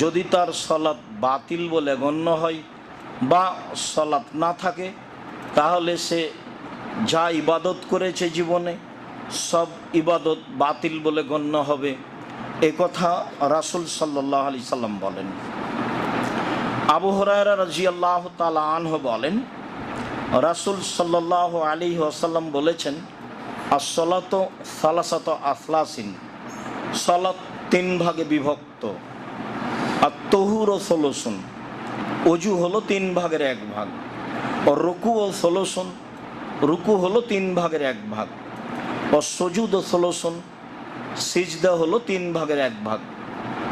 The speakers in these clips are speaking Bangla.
যদি তার সলাৎ বাতিল বলে গণ্য হয় বা সলাৎ না থাকে, তাহলে সে যা ইবাদত করেছে জীবনে, সব ইবাদত বাতিল বলে গণ্য হবে। এ কথা রাসুল সাল্লাহ আলি সাল্লাম বলেন। আবু হরায়রা রাজি আল্লাহ তালা আনহ বলেন, রাসুল সাল্লাহ আলী ওসাল্লাম বলেছেন আসলাত সালাসাত আফলাসিন সলাত তিন ভাগে বিভক্ত। আর তহুর ও ষোলোসন, অজু হলো তিন ভাগের এক ভাগ। ও রুকু ও ষোলোসন, রুকু হলো তিন ভাগের এক ভাগ। ও সজুদ ও ষোলোসন, সিজদা হলো তিন ভাগের এক ভাগ।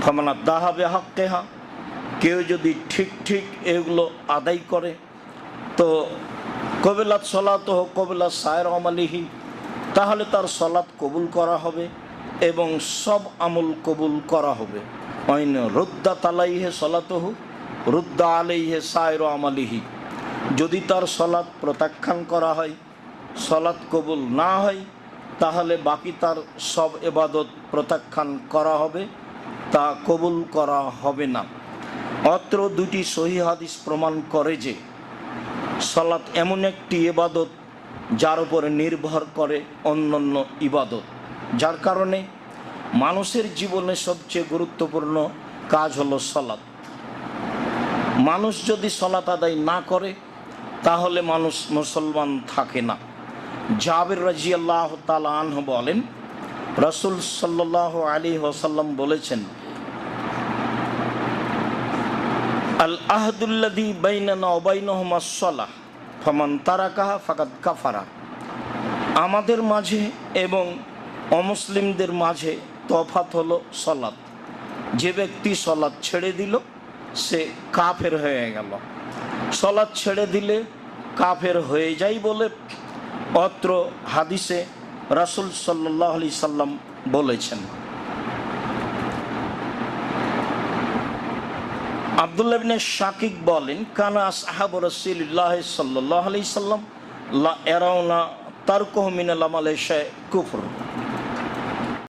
ফমানা দাহাবে হাক্কেহা, কেউ যদি ঠিক ঠিক এগুলো আদায় করে, তো কবিলাত সলাত হোক, কবিলাত সায়ের আমালিহি তাহলে তার সলাৎ কবুল করা হবে। এবং সব আমল কবুল করা হবে। অইন রুদ্দা তালাইহে সলাতহু, রুদ্দা আলাইহে সায়ের আমালিহি। যদি তার সলাৎ প্রত্যাখ্যান করা হয় সলাৎ কবুল না হয়, তাহলে বাকি তার সব এবাদত প্রত্যাখ্যান করা হবে, তা কবুল করা হবে না। অত্র দুটি সহি হাদিস প্রমাণ করে যে সলাৎ এমন একটি এবাদত যার উপরে নির্ভর করে অন্যান্য ইবাদত। যার কারণে মানুষের জীবনে সবচেয়ে গুরুত্বপূর্ণ কাজ হলো সলাৎ মানুষ যদি সলাৎ আদায় না করে, তাহলে মানুষ মুসলমান থাকে না। জাবের রাজি আল্লাহ আনহ বলেন, রসুল সাল্লাহ আলী ওসাল্লাম বলেছেন, আল আহদুল্লাদি বাইনানা অবাইনহমা সলাহ, ফমান ফাকাত কাফারা। আমাদের মাঝে এবং অমুসলিমদের মাঝে তফাত হলো সলাৎ। যে ব্যক্তি সলাৎ ছেড়ে দিল, সে কাফের হয়ে গেল। সলাৎ ছেড়ে দিলে কাফের হয়ে যায় বলে অত্র হাদিসে রাসুল সাল্লাহ আলি সাল্লাম বলেছেন। আবদুল্লাহ ইবনে শাকিক বলেন, কানা আসহাব রসুল্লাহ সাল্লাহ আলি সাল্লাম লা এরাউনা তারকহ মিনাল আমাল কুফর।